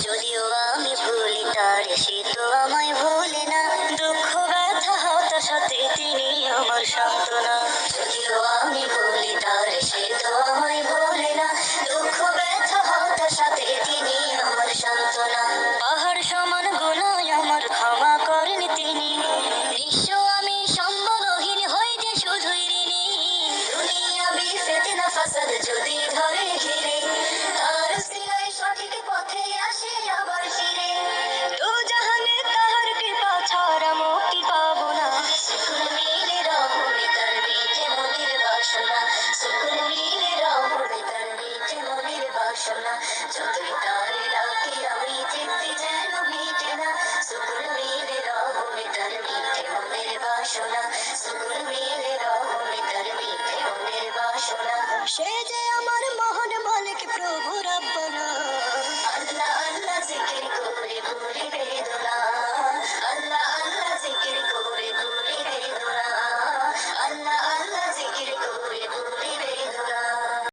যদিও আমি ভুলি তার, সে তো আমায় ভুলে না। দুঃখ, ব্যথা, হতাশাতে তিনি আমার সান্ত্বনা। যদিও আমি ভুলি তার, সে তো আমায় ভুলে না। দুঃখ, ব্যথা, হতাশাতে তিনি আমার সান্ত্বনা। পাহাড় সমান গুণায় আমার ক্ষমা করেন তিনি। নিঃস্ব আমি সম্বলহীন হইতে শুধুই ঋণী। দুনিয়া বি না, ফাসাদ যদি ধরে বাসনা যদি তার ডাকি আমি যেতে যেন মিটে না। সুকুন মিলে রব মিটার মিটে মনের বাসনা সুকুন মিলে রব মিটার মিটে মনের বাসনা।